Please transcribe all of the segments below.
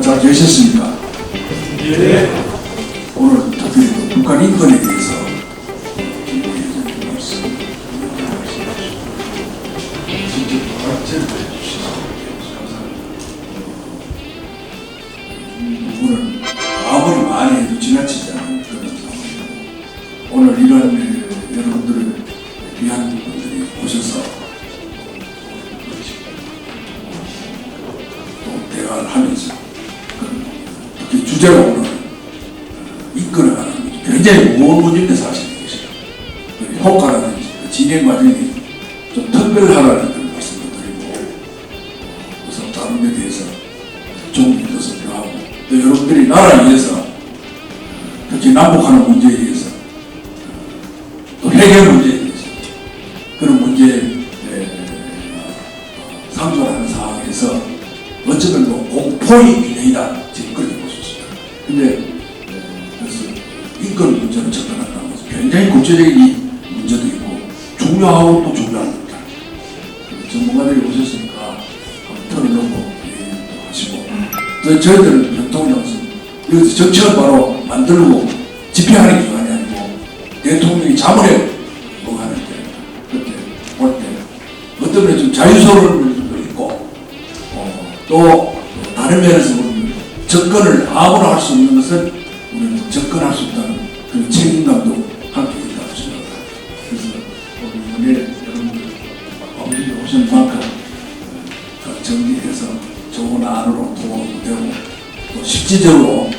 잘 되셨습니까? 예. 오늘 특별히 그 북한 인권에 대해서 김부회장님 말씀 직접 발제를 해주셔서 감사합니다. 이 부분은 아무리 많이 해도 지나치지 않은 그런 상황이고 오늘 이런 에, 여러분들을 귀한 분들이 오셔서 하면서 그런 특히 주제가 오늘 이끌어 가는 거죠. 굉장히 무거운 문제인데 사실은 이것이 그 효과라든지 그 진행 과정이 좀 특별하다는 그런 말씀을 드리고 그래서 다른 데 대해서 좋은 것을 표하고 또 여러분들이 나라를 위해서 특히 남북하는 문제에 대해서 또 해결 문제에 대해서 그런 문제에 에, 어, 상존하는 상황에서 어쩌면 뭐 공포의 균형이다 지금 그렇게 볼수 있습니다. 근데 에, 그래서 인권 문제로 접근한다는 것은 굉장히 이 문제도 있고 중요하고 또 중요한 겁니다. 전문가들이 오셨으니까 털어놓고 하시고 또 저희들은 대통령은 여기서 정책을 바로 만들고 집행하는 기관이 아니고 대통령이 자문에 뭐 하는 게 그때 볼때 어떤 면에 좀 자유스러운 면도 있고 어, 또 다른 면에서 보면 접근을 아무나 할수 없는 것을 우리는 접근할 수 있다는 그런 책임감도 함께 있다고 생각합니다. 그래서 오늘 여러분들 어머니 오신 만큼 그 정리해서 좋은 안으로 도움도 되고 또 실질적으로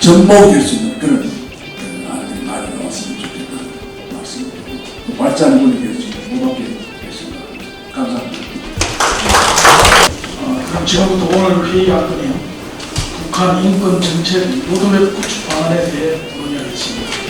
접목이 될 수 있는 그런 그 안들이 많이 나왔으면 좋겠다는 말씀드리고 또 발자는 분에 지금부터 오늘 회의할 건요. 북한 인권 정책 로드맵 구축 방안에 대해 논의하겠습니다.